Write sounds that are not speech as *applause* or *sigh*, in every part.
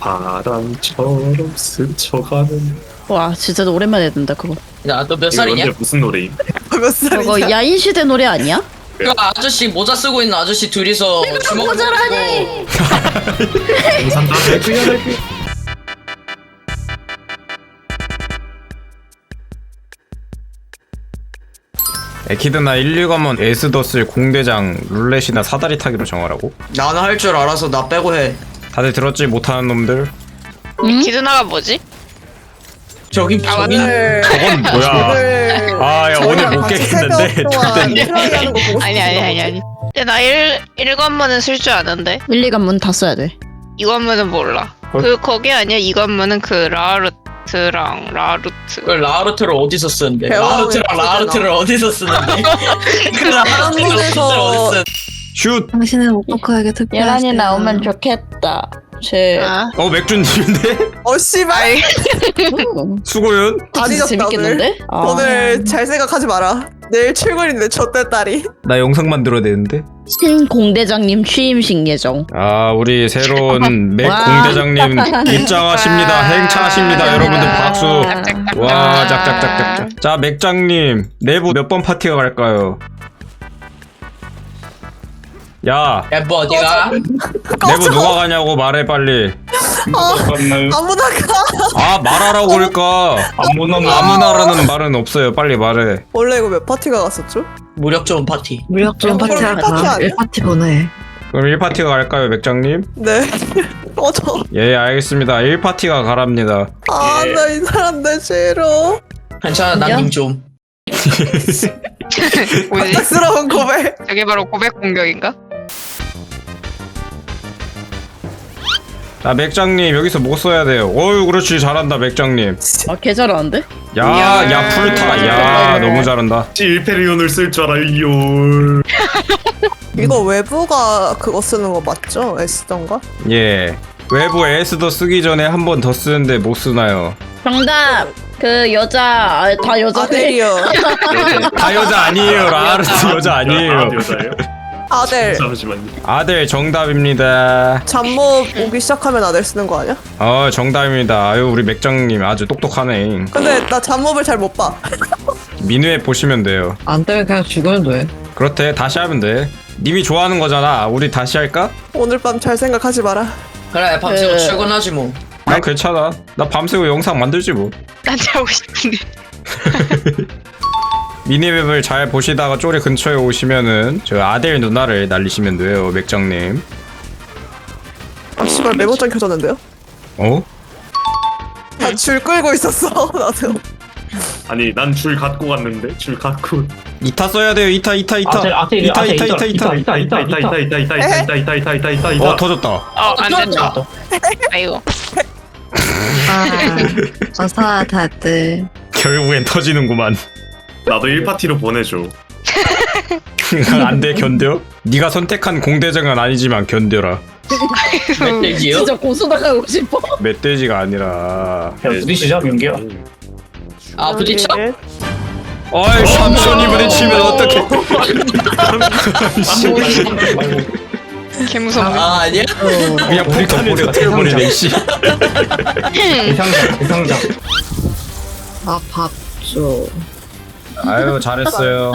바람처럼 스쳐가는 와 진짜 오랜만에 듣는다 그거 야너 몇 이거 살이냐? 언제 무슨 노래임? 몇 살이냐? 저거 야인시대 노래 아니야? 그 아저씨 모자 쓰고 있는 아저씨 둘이서 주먹 모자라니. 산다 *laughs* 에키드나 1, 2관문 에스더스 공대장 룰렛이나 사다리 타기로 정하라고? 나는 할 줄 알아서 나 빼고 해 다들 들었지 못하는 놈들? 응? 기드나가 뭐지? 저기 아, 저기 저건 뭐야 오늘 아야 오늘 못 깨겠는데 거 보고 아니 아니 아니 아니. 근데 나 1, 1관문은 쓸 줄 아는데 1, 2관 문 다 써야 돼 2관문은 몰라. 어? 그 거기 아니야 2관문은 그 라르트랑 라루트. 그 라르트를 어디서 쓰는데? 라르트랑. 라르트를 어디서 쓰는데? *laughs* 그 라르트를 어디서 쓰는데? 슛! 당신은 오빠에게 특별하세요. 예란이 나오면 좋겠다. 제 아. 어 맥주님인데? 어 씨발. 음, 잊었다 *laughs* 재밌겠는데? 아. 오늘 잘 생각하지 마라. 내일 출근인데 저때 딸이. 나 영상 만들어야 되는데? 신공대장님 취임식 예정. 아 우리 새로운 맥 와. 공대장님 입장하십니다. 행차하십니다. 여러분들 박수. 와 짝짝짝짝짝. 자 맥장님 내부 몇 번 파티가 갈까요? 야. 야 뭐 어디가? 내부 누가 가냐고 말해 빨리. 맞나요? 아무나 가. 아 말하라고 그러니까? 아무나 아무나라는 말은 없어요. 빨리 말해. 원래 이거 몇 파티가 갔었죠? 무력 좋은 파티. 무력 좀 어, 그럼 파티하다 파티 아니야? 1파티 보내. 그럼 1파티가 갈까요 맥장님? *laughs* 네어저아나 이예 알겠습니다. 1파티가 가랍니다. 사람들 싫어. 괜찮아 난님 좀. *laughs* *laughs* 뭐지? 갑작스러운 고백. 저게 바로 고백 공격인가? 자 맥장님 여기서 뭐 써야 돼요? 어유 그렇지. 잘한다 맥장님. 아 개 잘하는데? 야 야 풀타. 야 너무 잘한다. 일페리온을 쓸 줄 알아요. *laughs* 이거 외부가 그거 쓰는 거 맞죠? S던가? 예. 외부 에스더 쓰기 전에 한 번 더 쓰는데 못 쓰나요? 정답! 그 여자 아, 다 여자 아델이요 다 여자 아니에요. 라르스 여자 아, 아니에요. 여자예요? 아델 잠시만요 아들 정답입니다. 잠못 오기 시작하면 아델 쓰는 거 아니야? 어 정답입니다. 아유 우리 맥장님 아주 똑똑하네. 근데 나 잠몹을 잘 못 봐. 민우에 보시면 돼요. 안 되면 그냥 죽으면 돼. 그렇대. 다시 하면 돼. 님이 좋아하는 거잖아. 우리 다시 할까? 오늘 밤 잘 생각하지 마라. 그래 밤새고 그- 출근하지 뭐. 난 괜찮아. 나 밤새고 영상 만들지 뭐. 난 자고 싶은데. *laughs* 미니맵을 잘 보시다가 쪼리 근처에 오시면은 저 아델 누나를 날리시면 돼요 맥장님 아 씨발 메모장 켜졌는데요? 어? 나 줄 끌고 있었어 나도. 아니 난 줄 갖고 갔는데 줄 갖고 이타 써야 돼요 이타 이타 이타 아텔 아텔 이타 아텔 이타 이타 이타 있다 있다 있다 있다 있다 있다 있다 있다 있다 있다 있다 있다 어 있다 터졌다 어, 안 됐다. 아이고. 아 어서 다들 결국엔 터지는구만 나도 1파티로 보내줘 안돼 견뎌? 네가 선택한 공대장은 아니지만 견뎌라 멧돼지요? 진짜 나가고 싶어 멧돼지가 아니라 야 부딪히자 민기야 아 부딪혀? 어이 삼촌이 부딪히면 어떡해 개 무서워. 아 아니야? 그냥 불칸에 터뜨려버리네 씨 대상장 대상장 아밥 줘 아유 잘했어요.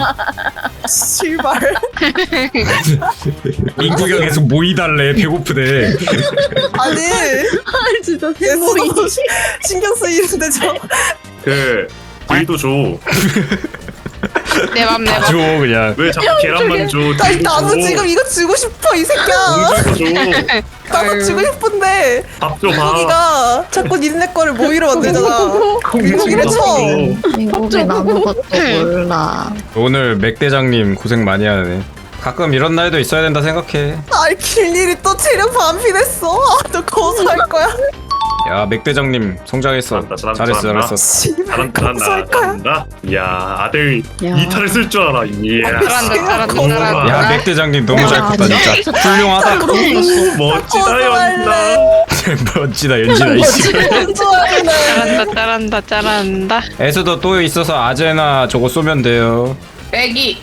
씨발. 인구가 계속 모이달래 배고프대. 아니. 아 진짜 계속 신경 쓰이는데 저. 그 불도 줘왜 내 맘, 내줘 맘. 그냥. 자꾸 계란만 줘? 나 나도 지금 이거 주고 싶어 이 새끼야. 공주도 *laughs* 나도 주고 싶은데. 줘밥줘밥. 민국이가 자꾸 니네 거를 모이로 만들잖아. 민국이를 쳐. 민국이 아무것도 몰라. 오늘 맥 대장님 고생 많이 하네. 가끔 이런 날도 있어야 된다 생각해. 아이 길일이 또 체력 반피됐어. 아, 너 고소할 거야. 야 맥대장님 성장했어 잘한다, 잘한다, 잘했어 잘한다. 잘했어 씨발 잘한다 이야 아들 야. 이탈을 쓸 줄 알아 이야 잘한다, 잘한다, 고마워. 잘한다. 야 맥대장님 너무 잘 컸다 진짜 훌륭하다 멋지다 연다 *laughs* 멋지다 연진아 이씨. 잘한다, 잘한다, 잘한다. 에스더 또 있어서 아제나 저거 쏘면 돼요 빼기.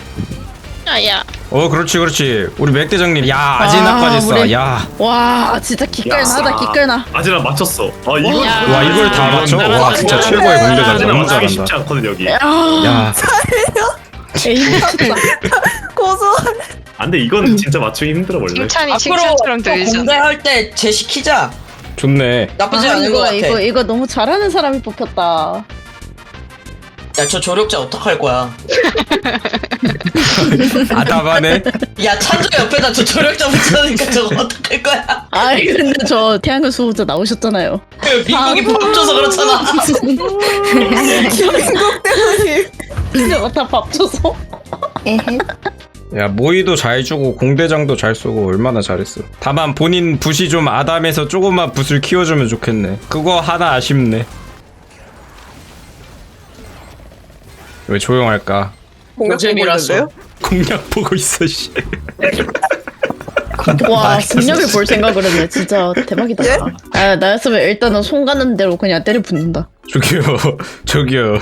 아야. 어 그렇지 그렇지 우리 맥 대장님 야 아지나까지 아, 써. 우리- 야. 와 진짜 기깔나다 기깔나. 아지나 맞췄어. 아 이거 야. 와 이걸 다 맞춰? 와 진짜 최고의 공대장 아지나 너무 맞추기 잘한다. 쉽지 않거든 여기. 야, 야 에이 미쳤다. 고소. 아 근데 이건 진짜 맞추기 힘들어 원래. 칭찬이 앞으로 칭찬처럼 들리잖아. 공대 할 때 제시키자. 좋네. 나쁘지 아, 않은 것 이거 같아. 이거 이거 너무 잘하는 사람이 뽑혔다. 야 저 조력자 어떡할 거야? *laughs* 아담하네. 야 찬조 옆에다 저 조력자 붙여놓으니까 저거 어떡할 거야? 아 근데 저 태양의 수호자 나오셨잖아요. 그 미국이 밥 줘서 그렇잖아. 민국 때문에. 그냥 다밥 줘서. 야 모이도 잘 주고 공대장도 잘 쏘고 얼마나 잘했어. 다만 본인 붓이 좀 아담해서 조금만 붓을 키워주면 좋겠네. 그거 하나 아쉽네. 왜 조용할까? 공략 보고 재미라서. 있는데요? 공략 보고 있어 씨. 와 공략을 볼 생각을 했네. 진짜 대박이다. 예? 아 나였으면 일단은 손 가는 대로 그냥 때려 붙는다. 저기요 저기요.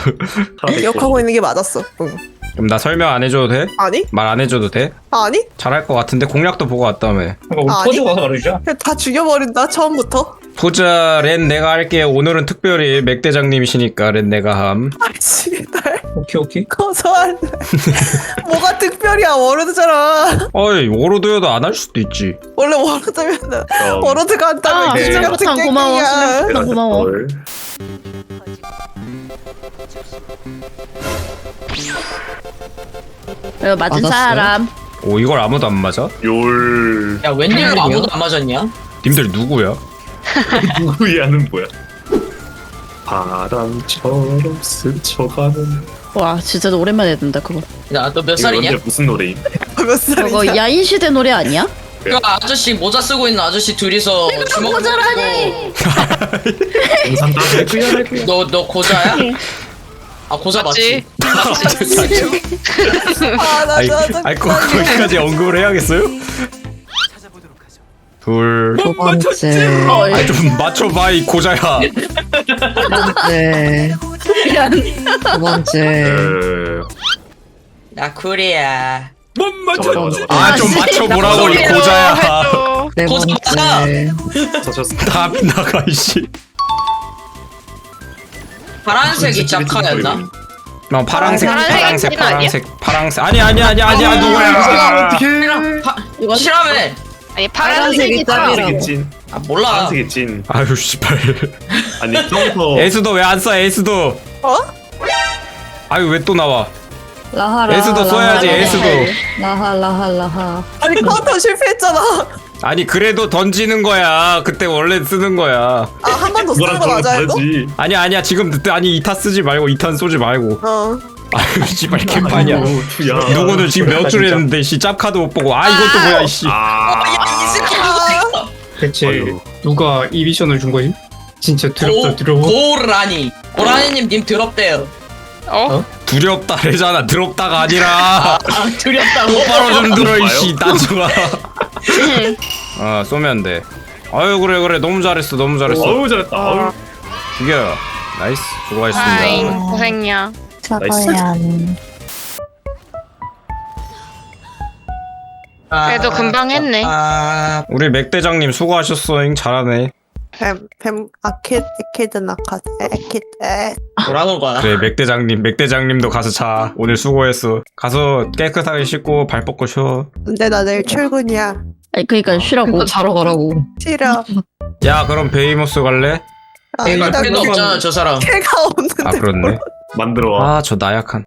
기억하고 있는 게 맞았어. 응. 그럼 나 설명 안 해줘도 돼? 아니? 말 안 해줘도 돼? 아니? 잘할 것 같은데 공략도 보고 왔다며. 아니? 그냥 다 죽여버린다 처음부터. 보자 렌 내가 할게 오늘은 특별히 맥 대장님이시니까 렌 내가 함. 아 미치겠다. 오케이 오케이. 고소할래. *laughs* 뭐가 특별이야 워로드잖아. 어이 워로드여도 안 할 수도 있지. 원래 워로드면 어, 워로드가 아 한다면 네. 수면 포탄 고마워. 수면 포탄 고마워. 걸. 이거 맞은 맞았어요? 사람. 오 이걸 아무도 안 맞아? 열 야 웬일로 아무도 안 맞았냐? 님들 누구야? *laughs* 누구야는 뭐야? 바람처럼 스쳐가는. 와 진짜 오랜만에 듣는다 그거. 야너 몇 이거 살이냐? 무슨 노래임? 몇 저거 살이냐? 야인 시대 노래 아니야? 그 아저씨 모자 쓰고 있는 아저씨 둘이서 주먹 할구야 너너 고자야? 아 고자 맞지? 맞지? 아나 아이, 진짜 아이 꼭 거기까지 언급을 해야겠어요? 둘. 두 번째. 어, 아이 좀 맞춰봐 이 고자야. 두 번째. 미안. 두 번째. 어, 나 쿨이야. 맞아 맞아 아좀 맞춰보라고 이 고자야. 네 고소 번째. 맞아. 답 나가 이씨. 파란색이 짝카였나? 어, 파랑색 파란색 파랑색 아니야? 파랑색 파랑색 아니 아니 아니 아니야 누구야? 실험 파 이거 실험해. 아니 파란색이 짭이라고. 파란색이 찐. 아 몰라. 파란색이 찐. 아유 씨발. 아니 처음부터 에스도 왜 안 써 에스도? 어? 아유 왜 또 나와? 라하 라하. 에스도 써야지 라하, 에스도. 라하 라하 라하. 아니 카운터 실패했잖아. 아니 그래도 던지는 거야. 그때 원래 쓰는 거야. 아 한 번 더 쓰는 거 맞아요? 또? 다르지. 아니야 아니야 지금 늦- 아니 2타 쓰지 말고 2탄 쏘지 말고. 어. 아유 씨발 개판이야. 누구는 지금 몇 줄 했는데 씨 짭카드 못 보고 아 이것도 뭐야 이씨. 아. 아, 대체 아유. 누가 이 미션을 준 거지? 진짜 더럽다 더러워 고라니. 고라니님 님 더럽대요. 어? 두렵다래잖아. 더럽다가 아니라 아 두렵다고. 똑바로 좀 들어? 이씨 나중아. 아 쏘면 돼. 아유 그래 그래 너무 잘했어 너무 잘했어. 어우 잘했다. 죽여. 나이스 아이 수고하셨습니다. 고생이야. 차가연. 그래도 금방 했네. 아 우리 맥 대장님 수고하셨어잉 잘하네. 뱀, 뱀, 아켓, 에케드, 나카드, 에켓, 에. 뭐라는 거야? 그래 맥 대장님 맥 대장님도 가서 자. 오늘 수고했어. 가서 깨끗하게 씻고 발 뻗고 쉬어. 근데 나 내일 출근이야. 아니 그러니까 쉬라고. 그거 자러 가라고. 싫어. 야 그럼 베이모스 갈래? 아니, 나 걔도 없잖아 저 사람. 걔가 없는데. 아 그렇네. 만들어 와. 아 저 나약한.